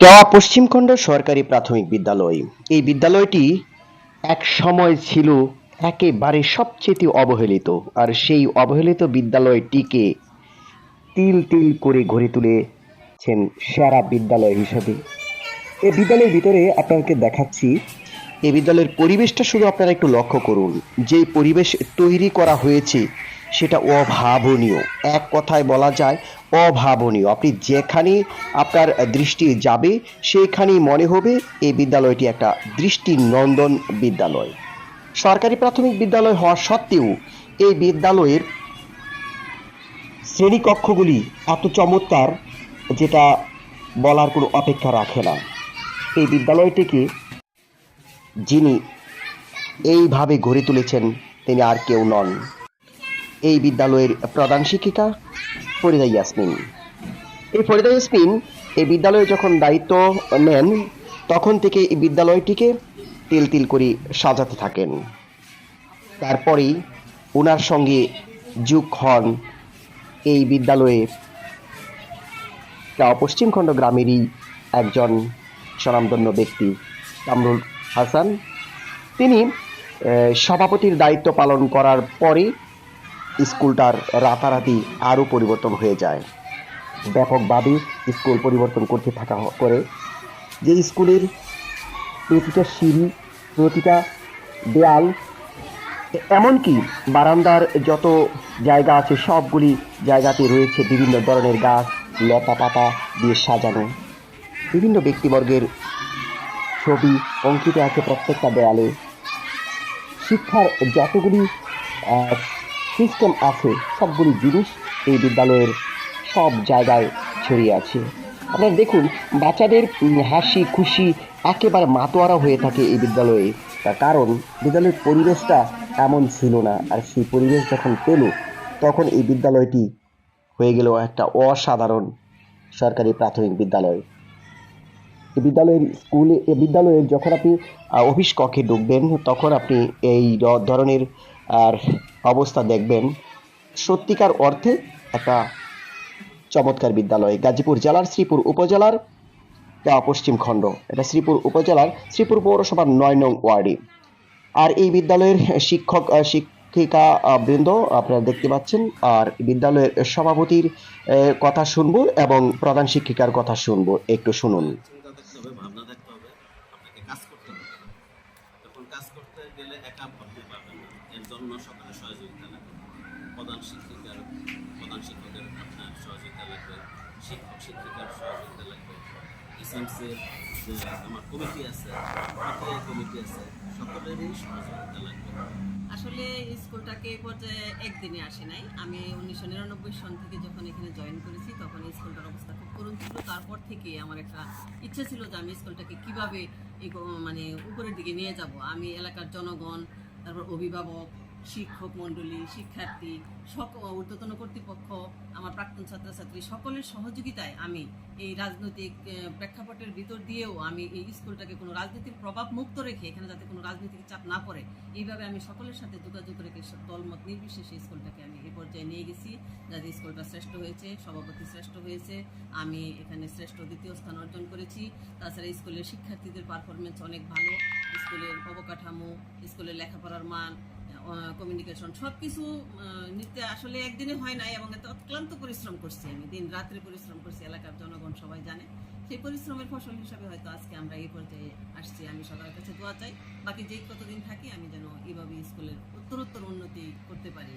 কেওয়া পশ্চিমখণ্ড সরকারি প্রাথমিক বিদ্যালয়। এই বিদ্যালয়টি এক সময় ছিল একেবারে সবচেয়ে অবহেলিত, আর সেই অবহেলিত বিদ্যালয়টিকে তিল তিল করে গড়ে তুলেছেন সেরা বিদ্যালয় হিসেবে। এই বিদ্যালয়ের ভিতরে আপনাকে দেখাচ্ছি এই বিদ্যালয়ের পরিবেশটা শুধু আপনারা একটু লক্ষ্য করুন। যেই পরিবেশ তৈরি করা হয়েছে সেটা অভাবনীয়। এক কথায় বলা যায়, অভাবনীয়। আপনি যেখানে আপনার দৃষ্টি যাবে সেইখানেই মনে হবে এই বিদ্যালয়টি একটা দৃষ্টিনন্দন বিদ্যালয়। সরকারি প্রাথমিক বিদ্যালয় হওয়া সত্ত্বেও এই বিদ্যালয়ের শ্রেণীকক্ষগুলি এত চমৎকার, যেটা বলার কোনো অপেক্ষা রাখে না। এই বিদ্যালয়টিকে যিনি এইভাবে গড়ে তুলেছেন, তিনি আর কেউ নন। এই বিদ্যালয়ের প্রধান শিক্ষিকা ফরিদা ইয়াসমিন। এই ফরিদা ইয়াসমিন এই বিদ্যালয়ে যখন দায়িত্ব নেন, তখন থেকে এই বিদ্যালয়টিকে তিল তিল করে সাজাতে থাকেন। তারপরেই ওনার সঙ্গে যুগ হন এই বিদ্যালয়ে। তা পশ্চিমখণ্ড গ্রামেরই একজন স্বনামধন্য ব্যক্তি, কামরুল হাসান। তিনি সভাপতির দায়িত্ব পালন করার পরে স্কুলটার রাতারাতি আরও পরিবর্তন হয়ে যায়। ব্যাপকভাবে স্কুল পরিবর্তন করতে থাকা করে যে স্কুলের প্রতিটা সিঁড়ি, প্রতিটা দেয়াল, এমনকি বারান্দার যত জায়গা আছে, সবগুলি জায়গাতে রয়েছে বিভিন্ন ধরনের গাছ, লতা পাতা দিয়ে সাজানো। বিভিন্ন ব্যক্তিবর্গের ছবি অঙ্কিত আছে প্রত্যেকটা দেয়ালে। শিক্ষার যতগুলি সিস্টেম আছে, সবগুলি জিনিস এই বিদ্যালয়ের সব জায়গায় ছড়িয়ে আছে। আপনারা দেখুন, বাচ্চাদের হাসি, খুশি একেবারে মাতোয়ারা হয়ে থাকে এই বিদ্যালয়ে। তার কারণ, বিদ্যালয়ের পরিবেশটা এমন ছিল না। আর সেই পরিবেশ যখন পেল, তখন এই বিদ্যালয়টি হয়ে গেল একটা অসাধারণ সরকারি প্রাথমিক বিদ্যালয়। এই বিদ্যালয়ের স্কুলে, এই বিদ্যালয়ে যখন আপনি অফিস কক্ষে ঢুকবেন, তখন আপনি এই ধরনের আর অবস্থা দেখবেন। সত্যিকার অর্থে একটা চমৎকার বিদ্যালয়, গাজীপুর জেলার শ্রীপুর উপজেলার দেওয়া পশ্চিম খণ্ড। এটা শ্রীপুর উপজেলার, শ্রীপুর পৌরসভার নয় নং ওয়ার্ডে। আর এই বিদ্যালয়ের শিক্ষক, শিক্ষিকা বৃন্দ আপনারা দেখতে পাচ্ছেন, আর বিদ্যালয়ের সভাপতির কথা শুনব এবং প্রধান শিক্ষিকার কথা শুনব। একটু শুনুন চিন্তা থাকতে হবে ভাবনা থাকতে হবে আপনাকে কাজ করতে হবে তখন কাজ করতে গেলে একা ভাবতে পারবেন না জন্য সকলের সহযোগিতা লাগবে। প্রধান শিক্ষিকার, প্রধান শিক্ষকের আপনার সহযোগিতা লাগবে, শিক্ষক, শিক্ষিকার সহযোগিতা লাগবে। এসএমসির যে আমার কমিটি আছে কমিটি আছে, সকলেরই সহযোগিতা লাগবে। আসলে স্কুলটাকে এই পর্যায়ে একদিনে আসে নাই। আমি উনিশশো নিরানব্বই সন থেকে যখন এখানে জয়েন করেছি, তখন এই স্কুলটার অবস্থা খুব করুণ ছিল। তারপর থেকে আমার একটা ইচ্ছে ছিল যে আমি স্কুলটাকে কীভাবে মানে উপরের দিকে নিয়ে যাব। আমি এলাকার জনগণ, তারপর অভিভাবক শিক্ষক মণ্ডলী, শিক্ষার্থী, সক ঊর্ধ্বতন কর্তৃপক্ষ, আমার প্রাক্তন ছাত্রছাত্রী, সকলের সহযোগিতায় আমি এই রাজনৈতিক প্রেক্ষাপটের ভিতর দিয়েও আমি এই স্কুলটাকে কোনো রাজনীতির প্রভাব মুক্ত রেখে, এখানে যাতে কোনো রাজনৈতিক চাপ না পড়ে, এইভাবে আমি সকলের সাথে যোগাযোগ রেখে দলমত নির্বিশেষে স্কুলটাকে আমি এই পর্যায়ে নিয়ে গেছি, যাতে স্কুলটা শ্রেষ্ঠ হয়েছে, সভাপতি শ্রেষ্ঠ হয়েছে, আমি এখানে শ্রেষ্ঠ দ্বিতীয় স্থান অর্জন করেছি। তাছাড়া স্কুলের শিক্ষার্থীদের পারফরমেন্স অনেক ভালো, স্কুলের অবকাঠামো, স্কুলের লেখাপড়ার মান কমিউনিকেশন সব কিছু নিতে আসলে একদিনে হয় নাই এবং এত অক্লান্ত পরিশ্রম করছি আমি। দিন রাত্রে পরিশ্রম করছি, এলাকার জনগণ সবাই জানে। সেই পরিশ্রমের ফসল হিসাবে হয়তো আজকে আমরা এই পর্যায়ে আসছি। আমি সবার কাছে দোয়া চাই। বাকি যেই কতদিন থাকি, আমি যেন এভাবে স্কুলের উত্তরোত্তর উন্নতি করতে পারি।